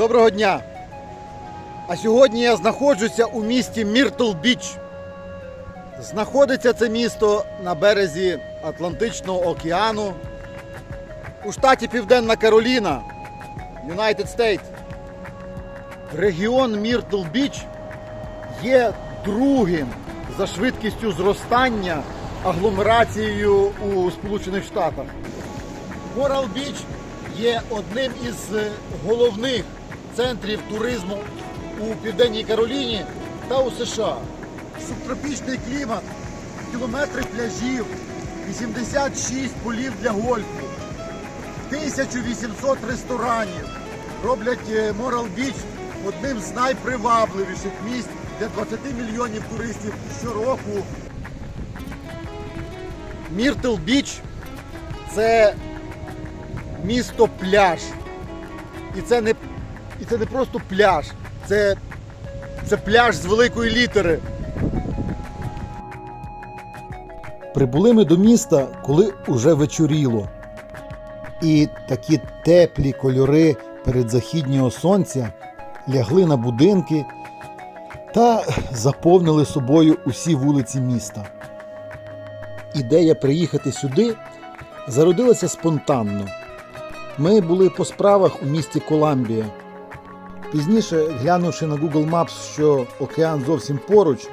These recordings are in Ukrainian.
Доброго дня! А сьогодні я знаходжуся у місті Міртл Біч. Знаходиться це місто на березі Атлантичного океану у штаті Південна Кароліна, United States. Регіон Міртл Біч є другим за швидкістю зростання агломерацією у Сполучених Штатах. Корал Біч є одним із головних центрів туризму у Південній Кароліні та у США. Субтропічний клімат, кілометри пляжів, 86 полів для гольфу, 1800 ресторанів роблять е, Морал Біч одним з найпривабливіших місць для 20 мільйонів туристів щороку. Міртл Біч це місто пляж. І це не, і це не просто пляж, це, це пляж з великої літери. Прибули ми до міста, коли уже вечоріло. І такі теплі кольори передзахіднього сонця лягли на будинки та заповнили собою усі вулиці міста. Ідея приїхати сюди зародилася спонтанно. Ми були по справах у місті Коламбія. Пізніше, глянувши на Google Maps, що океан зовсім поруч,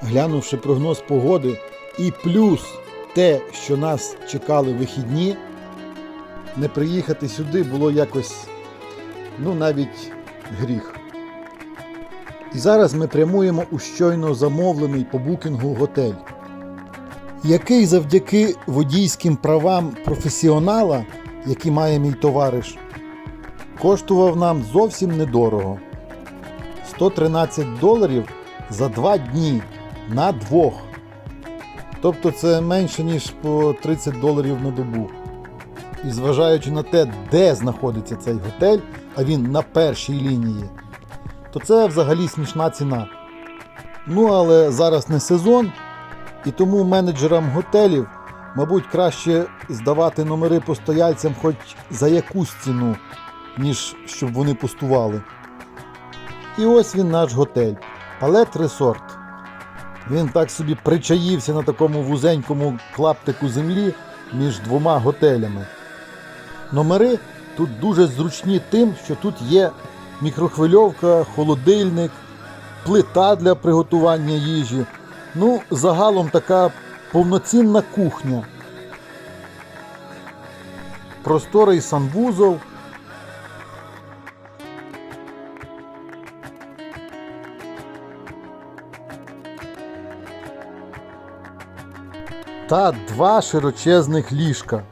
глянувши прогноз погоди, і плюс те, що нас чекали вихідні, не приїхати сюди було якось, ну навіть гріх. І зараз ми прямуємо у щойно замовлений по букінгу готель, який завдяки водійським правам професіонала, які має мій товариш, коштував нам зовсім недорого. 113 доларів за два дні на двох. Тобто це менше, ніж по 30 доларів на добу. І зважаючи на те, де знаходиться цей готель, а він на першій лінії, то це взагалі смішна ціна. Ну, але зараз не сезон, і тому менеджерам готелів, мабуть, краще здавати номери постояльцям хоч за якусь ціну, ніж щоб вони пустували. І ось він наш готель Палет Ресорт. Він так собі причаївся на такому вузенькому клаптику землі між двома готелями. Номери тут дуже зручні тим, що тут є мікрохвильовка, холодильник, плита для приготування їжі. Ну, загалом така повноцінна кухня. Просторий санвузол. Та два широчезних ліжка.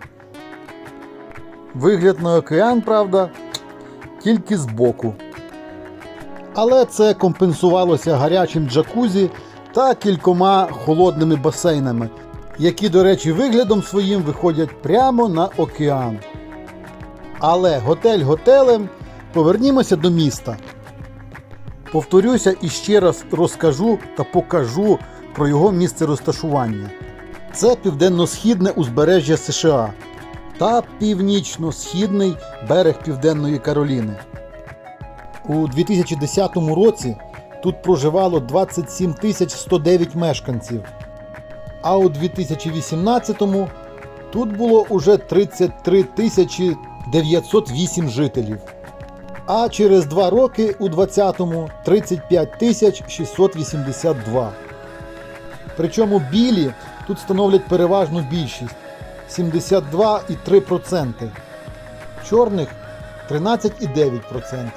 Вигляд на океан, правда, тільки збоку. Але це компенсувалося гарячим джакузі та кількома холодними басейнами, які, до речі, виглядом своїм виходять прямо на океан. Але готель готелем повернімося до міста. Повторюся і ще раз розкажу та покажу про його місце розташування. Це південно-східне узбережжя США та північно-східний берег Південної Кароліни. У 2010 році тут проживало 27 тисяч 109 мешканців, а у 2018 тут було уже 33 тисячі 908 жителів. А через два роки у 2020 35 тисяч 682. Причому білі тут становлять переважну більшість 72,3%, чорних 13,9%.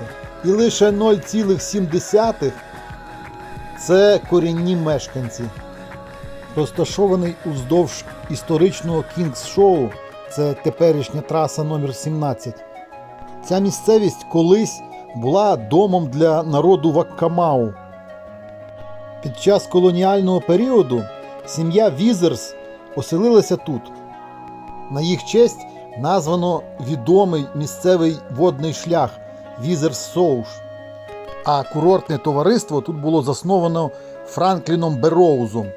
І лише 0,7% це корінні мешканці. Розташований уздовж історичного Кінгс Шоу, це теперішня траса номер 17. Ця місцевість колись була домом для народу Ваккамау. Під час колоніального періоду сім'я Візерс оселилася тут. На їх честь названо відомий місцевий водний шлях Візерс Соуш. А курортне товариство тут було засновано Франкліном Бероузом.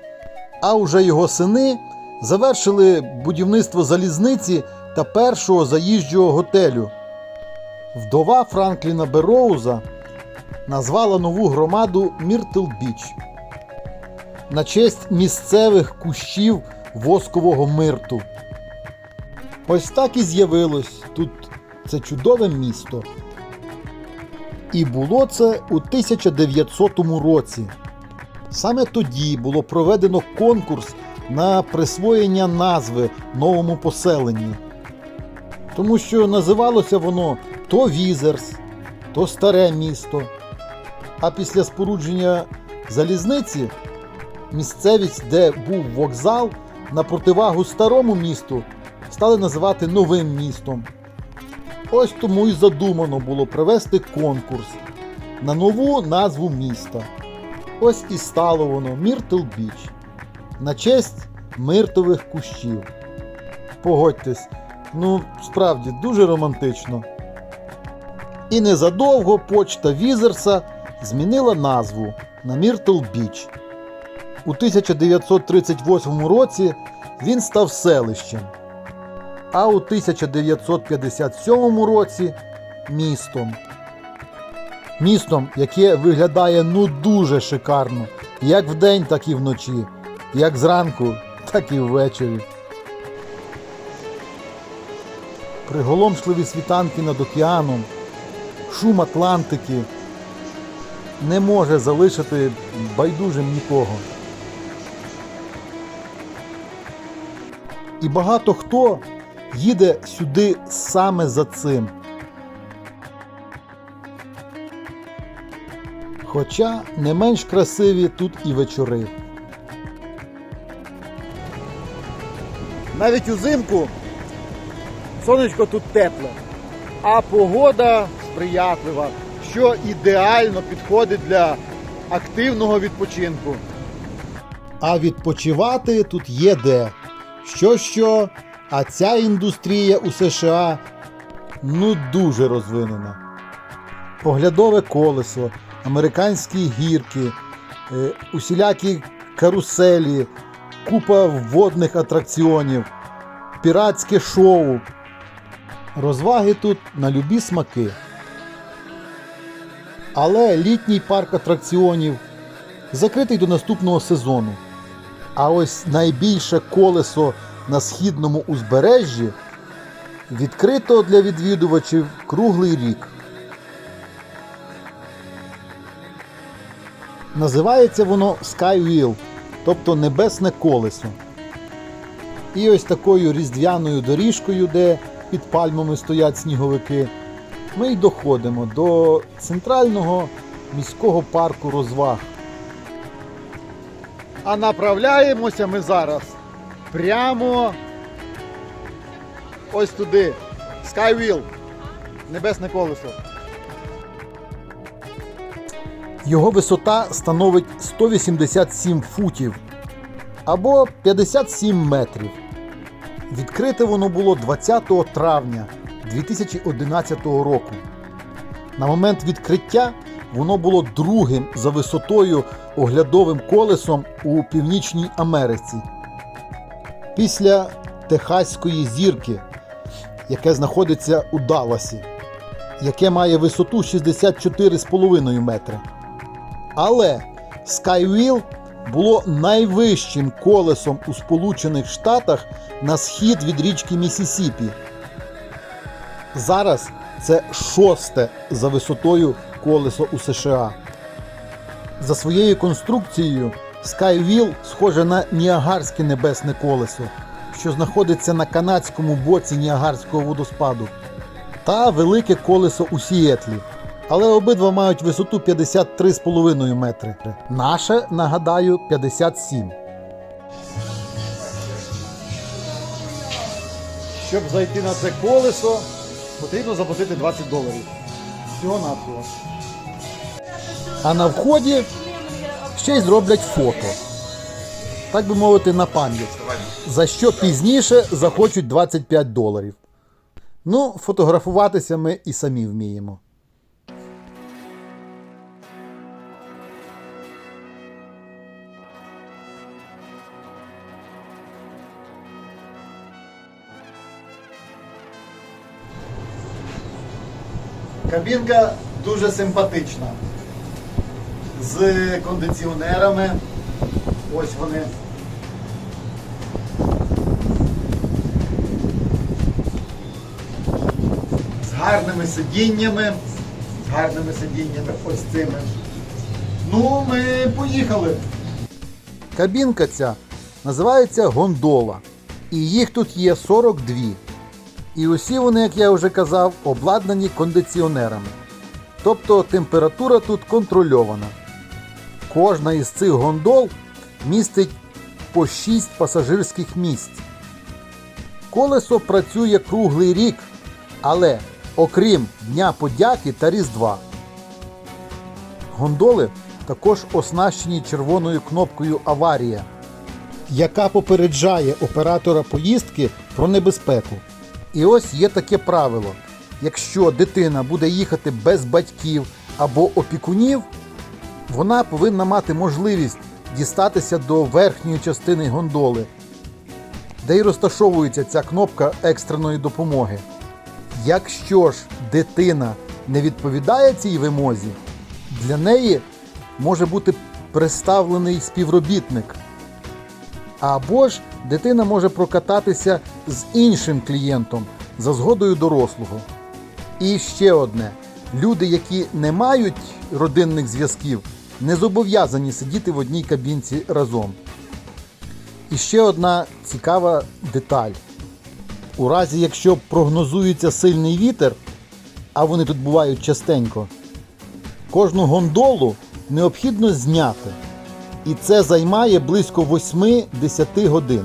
А уже його сини завершили будівництво залізниці та першого заїжджого готелю. Вдова Франкліна Бероуза назвала нову громаду Міртл Біч на честь місцевих кущів воскового мирту. Ось так і з'явилось тут це чудове місто. І було це у 1900 році. Саме тоді було проведено конкурс на присвоєння назви новому поселенню. Тому що називалося воно то Візерс, то Старе місто. А після спорудження залізниці місцевість, де був вокзал, на противагу старому місту, стали називати новим містом. Ось тому і задумано було провести конкурс на нову назву міста. Ось і стало воно Міртл Біч на честь миртових кущів. Погодьтесь, ну справді дуже романтично. І незадовго почта Візерса змінила назву на Міртл Біч. У 1938 році він став селищем, а у 1957 році містом. Містом, яке виглядає ну дуже шикарно, як вдень, так і вночі, як зранку, так і ввечері. Приголомшливі світанки над океаном, шум Атлантики не може залишити байдужим нікого. І багато хто їде сюди саме за цим. Хоча не менш красиві тут і вечори. Навіть узимку сонечко тут тепле, а погода сприятлива, що ідеально підходить для активного відпочинку. А відпочивати тут є де. Що що, а ця індустрія у США ну дуже розвинена. Оглядове колесо, американські гірки, е, усілякі каруселі, купа водних атракціонів, піратське шоу. Розваги тут на любі смаки. Але літній парк атракціонів закритий до наступного сезону. А ось найбільше колесо на східному узбережжі відкрито для відвідувачів круглий рік. Називається воно Skywheel, тобто небесне колесо. І ось такою різдвяною доріжкою, де під пальмами стоять сніговики, ми й доходимо до центрального міського парку розваг. А направляємося ми зараз прямо ось туди. Skywheel. Небесне колесо. Його висота становить 187 футів або 57 метрів. Відкрите воно було 20 травня 2011 року. На момент відкриття воно було другим за висотою оглядовим колесом у Північній Америці. Після Техаської зірки, яке знаходиться у Далласі, яке має висоту 64,5 метри. Але Skywheel було найвищим колесом у Сполучених Штатах на схід від річки Місісіпі. Зараз це шосте за висотою колесо у США. За своєю конструкцією Skywheel схоже на Ніагарське небесне колесо, що знаходиться на канадському боці Ніагарського водоспаду, та велике колесо у Сіетлі. Але обидва мають висоту 53,5 метри. Наше, нагадаю, 57. Щоб зайти на це колесо, потрібно заплатити 20 доларів. Всього навсього. А на вході ще й зроблять фото. Так би мовити, на пам'ять. За що пізніше захочуть 25 доларів. Ну, фотографуватися ми і самі вміємо. Кабінка дуже симпатична. З кондиціонерами. Ось вони. З гарними сидіннями. З гарними сидіннями ось цими. Ну, ми поїхали. Кабінка ця називається гондола. І їх тут є 42. І усі вони, як я вже казав, обладнані кондиціонерами. Тобто температура тут контрольована. Кожна із цих гондол містить по 6 пасажирських місць. Колесо працює круглий рік, але окрім Дня подяки та Різдва. Гондоли також оснащені червоною кнопкою Аварія, яка попереджає оператора поїздки про небезпеку. І ось є таке правило: якщо дитина буде їхати без батьків або опікунів, вона повинна мати можливість дістатися до верхньої частини гондоли, де й розташовується ця кнопка екстреної допомоги. Якщо ж дитина не відповідає цій вимозі, для неї може бути представлений співробітник. Або ж дитина може прокататися з іншим клієнтом за згодою дорослого. І ще одне: люди, які не мають родинних зв'язків, не зобов'язані сидіти в одній кабінці разом. І ще одна цікава деталь. У разі, якщо прогнозується сильний вітер, а вони тут бувають частенько, кожну гондолу необхідно зняти. І це займає близько 8-10 годин.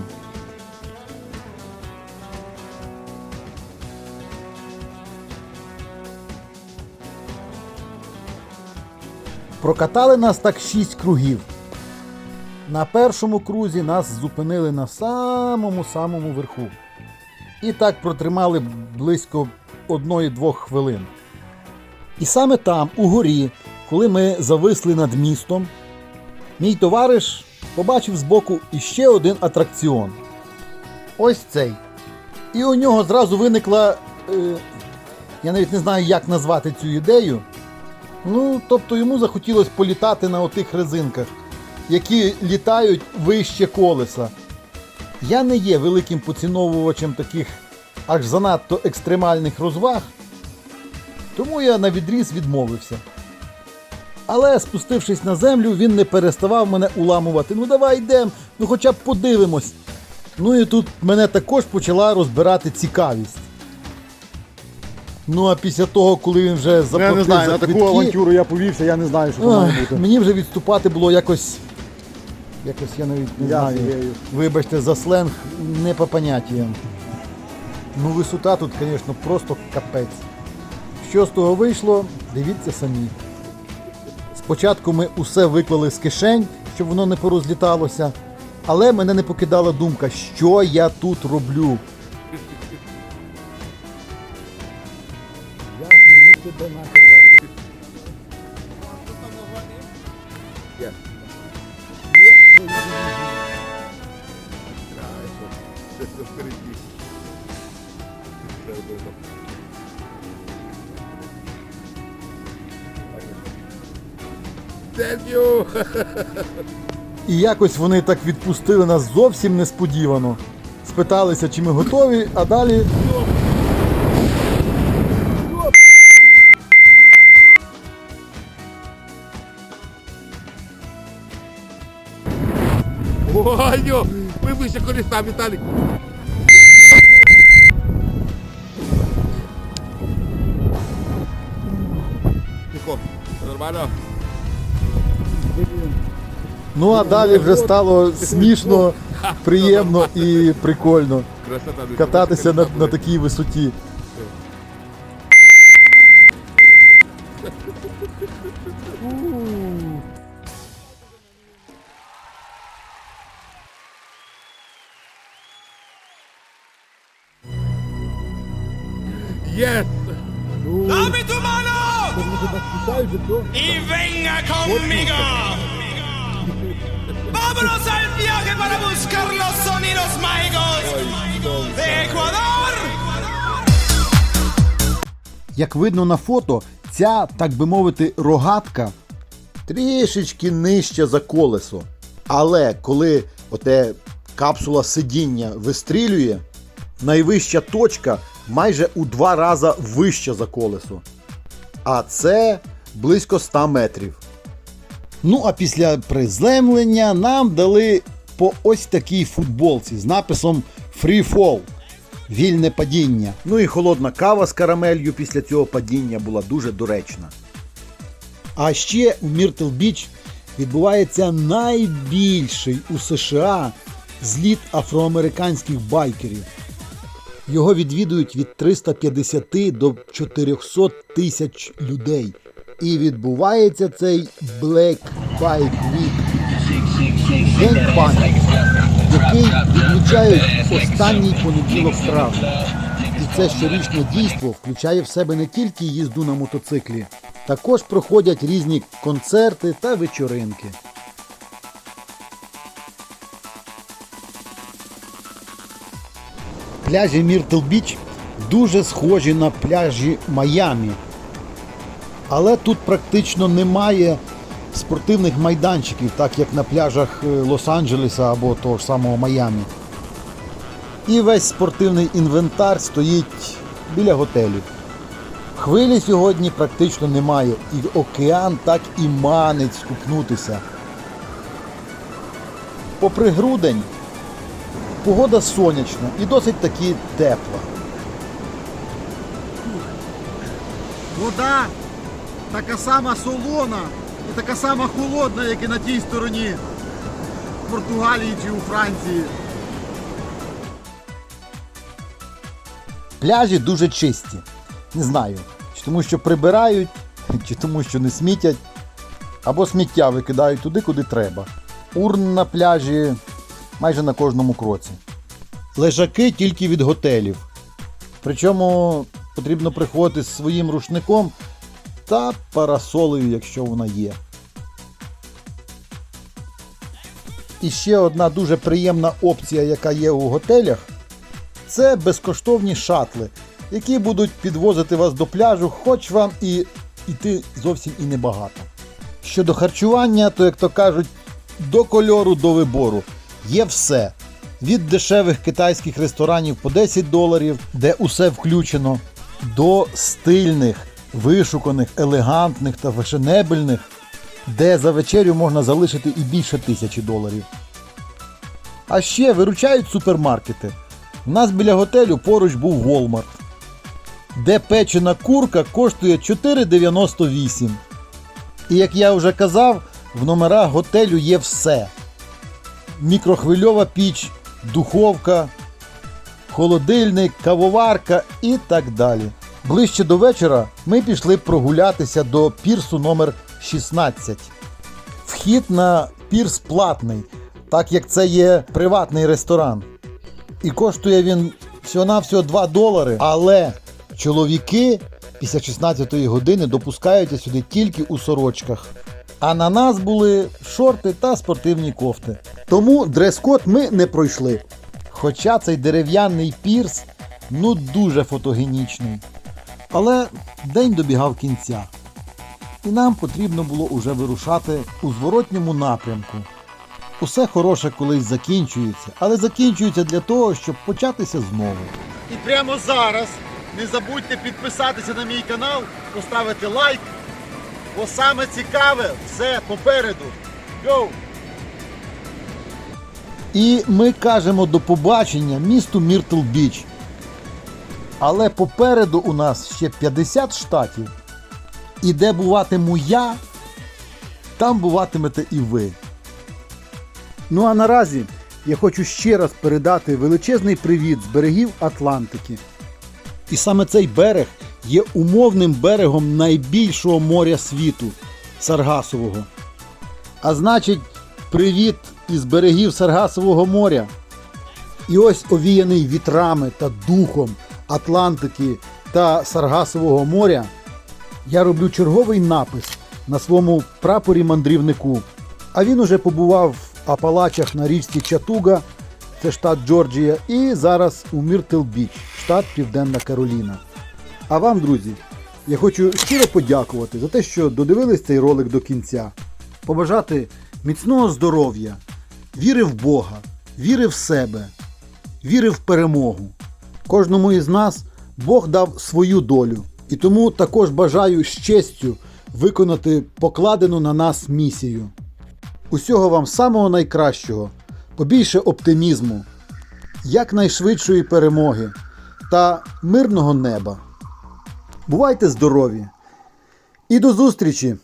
Прокатали нас так 6 кругів. На першому крузі нас зупинили на самому самому верху. І так протримали близько 1-2 хвилин. І саме там, у горі, коли ми зависли над містом, мій товариш побачив збоку іще один атракціон. Ось цей. І у нього зразу виникла. Е, я навіть не знаю, як назвати цю ідею. Ну, тобто йому захотілося політати на отих резинках, які літають вище колеса. Я не є великим поціновувачем таких аж занадто екстремальних розваг, тому я на відріз відмовився. Але спустившись на землю, він не переставав мене уламувати. Ну давай йдемо, ну хоча б подивимось. Ну і тут мене також почала розбирати цікавість. Ну а після того, коли він вже заплатив я не знаю, за на таку квитки, авантюру я повівся, я не знаю, що це має бути. мені вже відступати було якось. Якось я навіть не Я знаю. фігею. Вибачте за сленг, не по поняттям. Ну, висота тут, звісно, просто капець. Що з того вийшло, дивіться самі. Спочатку ми усе виклали з кишень, щоб воно не порозліталося, але мене не покидала думка, що я тут роблю. Thank you! І якось вони так відпустили нас зовсім несподівано. Спиталися, чи ми готові, а далі Ой, ми вище коліса, Віталік. Тихо, нормально? Ну а далі вже стало смішно, приємно і прикольно кататися на, на такій висоті. Yes! Dame tu mano y venga conmigo. Vámonos al viaje para buscar los sonidos mágicos de Ecuador. Як видно на фото, ця, так би мовити, рогатка трішечки нижча за колесо. Але коли оте капсула сидіння вистрілює, найвища точка майже у два рази вища за колесо. А це близько 100 метрів. Ну, а після приземлення нам дали по ось такій футболці з написом Free Fall. Вільне падіння. Ну і холодна кава з карамелью після цього падіння була дуже доречна. А ще у Міртл Біч відбувається найбільший у США зліт афроамериканських байкерів. Його відвідують від 350 до 400 тисяч людей. І відбувається цей Black Bike Week. День пам'яті, який відмічають останній понеділок травня. І це щорічне дійство включає в себе не тільки їзду на мотоциклі, також проходять різні концерти та вечоринки. Пляжі Міртл Біч дуже схожі на пляжі Майамі. Але тут практично немає спортивних майданчиків, так як на пляжах е, Лос-Анджелеса або того ж самого Майамі. І весь спортивний інвентар стоїть біля готелів. Хвилі сьогодні практично немає, і океан так і манить скупнутися. Попри грудень, погода сонячна і досить таки тепла. Вода така сама солона і така сама холодна, як і на тій стороні в Португалії чи у Франції. Пляжі дуже чисті. Не знаю, чи тому що прибирають, чи тому що не смітять, або сміття викидають туди, куди треба. Урн на пляжі майже на кожному кроці. Лежаки тільки від готелів. Причому потрібно приходити з своїм рушником та парасолею, якщо вона є. І ще одна дуже приємна опція, яка є у готелях, це безкоштовні шатли, які будуть підвозити вас до пляжу, хоч вам і йти зовсім і небагато. Щодо харчування, то, як то кажуть, до кольору, до вибору є все. Від дешевих китайських ресторанів по 10 доларів, де усе включено, до стильних, вишуканих, елегантних та фешенебельних, де за вечерю можна залишити і більше тисячі доларів. А ще виручають супермаркети. У нас біля готелю поруч був Walmart, де печена курка коштує 4,98. І як я вже казав, в номерах готелю є все: мікрохвильова піч, духовка, холодильник, кавоварка і так далі. Ближче до вечора ми пішли прогулятися до пірсу номер 16. Вхід на пірс платний, так як це є приватний ресторан. І коштує він всього-навсього 2 долари. Але чоловіки після 16-ї години допускаються сюди тільки у сорочках. А на нас були шорти та спортивні кофти. Тому дрес-код ми не пройшли. Хоча цей дерев'яний пірс ну дуже фотогенічний. Але день добігав кінця. І нам потрібно було уже вирушати у зворотньому напрямку. Усе хороше колись закінчується, але закінчується для того, щоб початися знову. І прямо зараз не забудьте підписатися на мій канал, поставити лайк, бо саме цікаве все попереду. Йоу! І ми кажемо до побачення місту Міртл Біч. Але попереду у нас ще 50 штатів. І де буватиму я, там буватимете і ви. Ну а наразі я хочу ще раз передати величезний привіт з берегів Атлантики. І саме цей берег є умовним берегом найбільшого моря світу Саргасового. А значить, привіт із берегів Саргасового моря. І ось овіяний вітрами та духом Атлантики та Саргасового моря, я роблю черговий напис на своєму прапорі мандрівнику. А він уже побував в Апалачах на річці Чатуга, це штат Джорджія, і зараз у Міртл Біч, штат Південна Кароліна. А вам, друзі, я хочу щиро подякувати за те, що додивились цей ролик до кінця. Побажати міцного здоров'я, віри в Бога, віри в себе, віри в перемогу. Кожному із нас Бог дав свою долю, і тому також бажаю з честю виконати покладену на нас місію. Усього вам самого найкращого, побільше оптимізму, якнайшвидшої перемоги та мирного неба. Бувайте здорові! І до зустрічі!